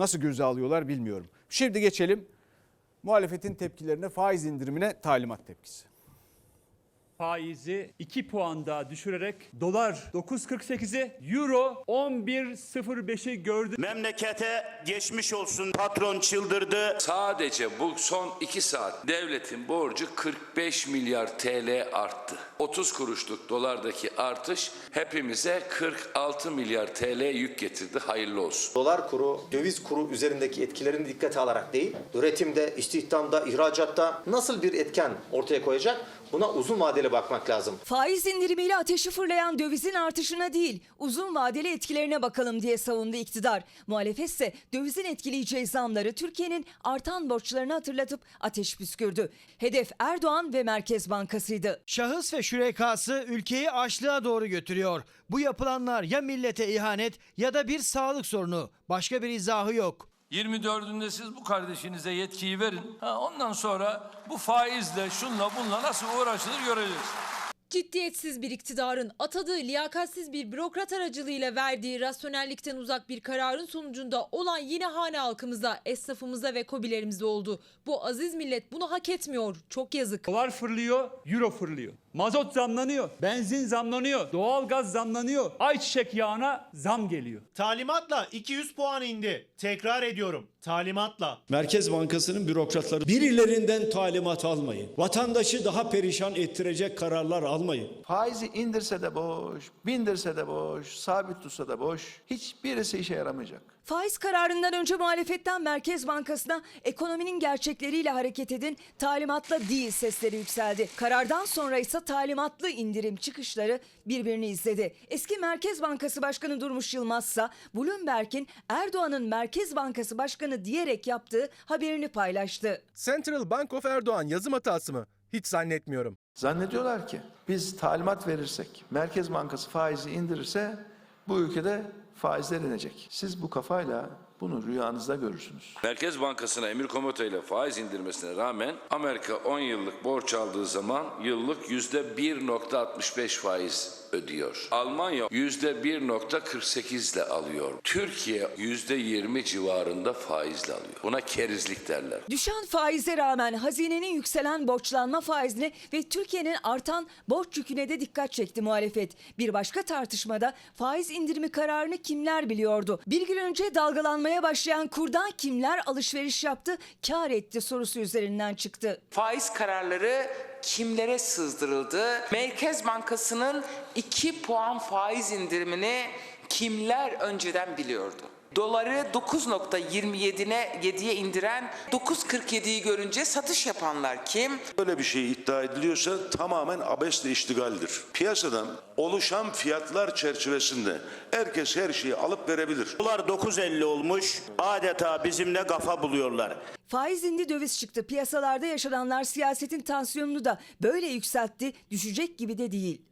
nasıl göze alıyorlar bilmiyorum. Şimdi geçelim muhalefetin tepkilerine faiz indirimine talimat tepkisi. Faizi 2 puan daha düşürerek dolar 9.48'i euro 11.05'i gördü. Memlekete geçmiş olsun patron çıldırdı. Sadece bu son 2 saat devletin borcu 45 milyar TL arttı. 30 kuruşluk dolardaki artış hepimize 46 milyar TL yük getirdi. Hayırlı olsun. Dolar kuru, döviz kuru üzerindeki etkilerini dikkate alarak değil, üretimde, istihdamda, ihracatta nasıl bir etken ortaya koyacak? Buna uzun vadeli bakmak lazım. Faiz indirimiyle ateşi fırlayan dövizin artışına değil, uzun vadeli etkilerine bakalım diye savundu iktidar. Muhalefet ise dövizin etkileyeceği zamları Türkiye'nin artan borçlarını hatırlatıp ateş püskürdü. Hedef Erdoğan ve Merkez Bankası'ydı. Şahıs ve şürekası ülkeyi açlığa doğru götürüyor. Bu yapılanlar ya millete ihanet ya da bir sağlık sorunu. Başka bir izahı yok. 24'ünde siz bu kardeşinize yetkiyi verin. Ha, ondan sonra bu faizle şunla bunla nasıl uğraşılır göreceğiz. Ciddiyetsiz bir iktidarın atadığı liyakatsiz bir bürokrat aracılığıyla verdiği rasyonellikten uzak bir kararın sonucunda olan yine hane halkımıza, esnafımıza ve kobilerimize oldu. Bu aziz millet bunu hak etmiyor. Çok yazık. Dolar fırlıyor, euro fırlıyor. Mazot zamlanıyor, benzin zamlanıyor, doğalgaz zamlanıyor, ayçiçek yağına zam geliyor. Talimatla 200 puan indi. Tekrar ediyorum. Talimatla. Merkez Bankası'nın bürokratları birilerinden talimat almayın. Vatandaşı daha perişan ettirecek kararlar almayın. Faizi indirse de boş, bindirse de boş, sabit tutsa da boş. Hiçbirisi işe yaramayacak. Faiz kararından önce muhalefetten Merkez Bankası'na ekonominin gerçekleriyle hareket edin, talimatla değil sesleri yükseldi. Karardan sonra ise talimatlı indirim çıkışları birbirini izledi. Eski Merkez Bankası Başkanı Durmuş Yılmazsa Bloomberg'in Erdoğan'ın Merkez Bankası Başkanı diyerek yaptığı haberini paylaştı. Central Bank of Erdoğan yazım hatası mı? Hiç zannetmiyorum. Zannediyorlar ki biz talimat verirsek, Merkez Bankası faizi indirirse bu ülkede faizler inecek. Siz bu kafayla bunu rüyanızda görürsünüz. Merkez Bankası'na emir komuta ile faiz indirmesine rağmen Amerika 10 yıllık borç aldığı zaman yıllık %1.65 faiz ödüyor. Almanya %1.48 ile alıyor. Türkiye %20 civarında faizle alıyor. Buna kerizlik derler. Düşen faize rağmen hazinenin yükselen borçlanma faizine ve Türkiye'nin artan borç yüküne de dikkat çekti muhalefet. Bir başka tartışmada faiz indirimi kararını kimler biliyordu? Bir gün önce dalgalanmaya başlayan kurdan kimler alışveriş yaptı, kar etti sorusu üzerinden çıktı. Faiz kararları kimlere sızdırıldı? Merkez Bankası'nın 2 puan faiz indirimini kimler önceden biliyordu? Doları 9.27'ne 7'ye indiren 9.47'yi görünce satış yapanlar kim? Böyle bir şey iddia ediliyorsa tamamen abesle iştigaldir. Piyasadan oluşan fiyatlar çerçevesinde herkes her şeyi alıp verebilir. Dolar 9.50 olmuş. Adeta bizimle kafa buluyorlar. Faiz indi döviz çıktı. Piyasalarda yaşananlar siyasetin tansiyonunu da böyle yükseltti. Düşecek gibi de değil.